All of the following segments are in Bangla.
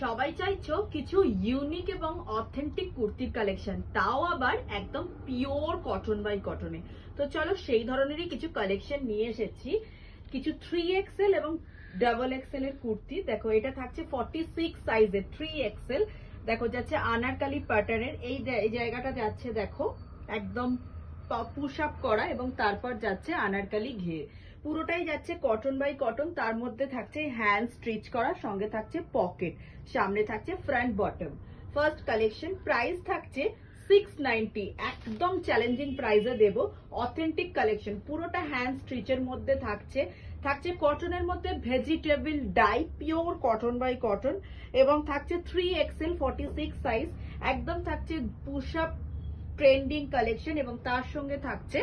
সবাই চাইছো কিছু ইউনিক এবং অথেন্টিক কুর্তির কালেকশন তাও আবার একদম পিওর কটন বাই কটনে তো চলো সেই ধরনেরই কিছু কালেকশন নিয়ে এসেছি। কিছু থ্রি এক্সেল এবং ডাবল এক্সেল এর কুর্তি। দেখো, এটা থাকছে ফর্টি সিক্স সাইজের থ্রি এক্সেল দেখো, যাচ্ছে আনারকালি প্যাটার্নের এই এই জায়গাটা যাচ্ছে, দেখো, একদম পুশ আপ করা এবং তারপর যাচ্ছে আনারকালি ঘের পুরোটাই যাচ্ছে কটন বাই কটন, তার মধ্যে থাকছে হ্যান্ড স্টিচ করা, সঙ্গে থাকছে পকেট, সামনে থাকছে front bottom. First collection price থাকছে সিক্স নাইনটি একদম চ্যালেঞ্জিং প্রাইসে দেব অথেন্টিক কালেকশন। পুরোটা হ্যান্ড স্টিচের মধ্যে থাকছে থাকছে কটনের মধ্যে vegetable dye, pure cotton by cotton, এবং থাকছে three XL forty six size একদম থাকছে পুশ আপ ট্রেন্ডিং কালেকশন এবং তার সঙ্গে থাকছে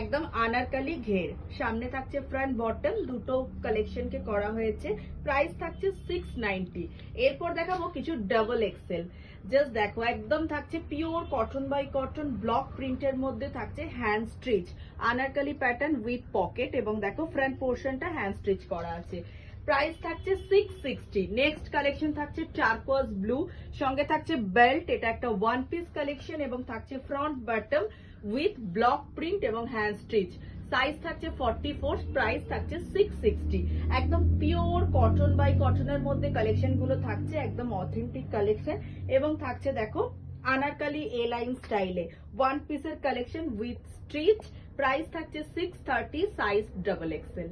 একদম আনারকালি ঘের। সামনে থাকছে ফ্রন্ট বটম দুটো কালেকশনকে করা হয়েছে। প্রাইস থাকছে সিক্স নাইনটি এরপর দেখাবো কিছু ডাবল এক্সেল জাস্ট দেখো, একদম থাকছে pure cotton by cotton block প্রিন্টের মধ্যে থাকছে hand stitch anarkali pattern with pocket এবং দেখো ফ্রন্ট পোর্শনটা হ্যান্ড স্ট্রিচ করা আছে। প্রাইস থাকছে সিক্স সিক্সটি নেক্সট কালেকশন থাকছে টার্কোয়াজ ব্লু সঙ্গে থাকছে বেল্ট এটা একটা ওয়ান পিস কালেকশন এবং থাকছে front bottom with block print এবং হ্যান্ড স্টিচ সাইজ থাকছে ফর্টি ফোর প্রাইস থাকছে সিক্স সিক্সটি একদম পিওর কটন বাই কটনের মধ্যে কালেকশনগুলো থাকছে, একদম অথেন্টিক কালেকশন এবং থাকছে দেখো, আনারকালি এ। লাইন স্টাইলে ওয়ান পিসের কালেকশন উইথ স্টিচ প্রাইস থাকছে six thirty size double XL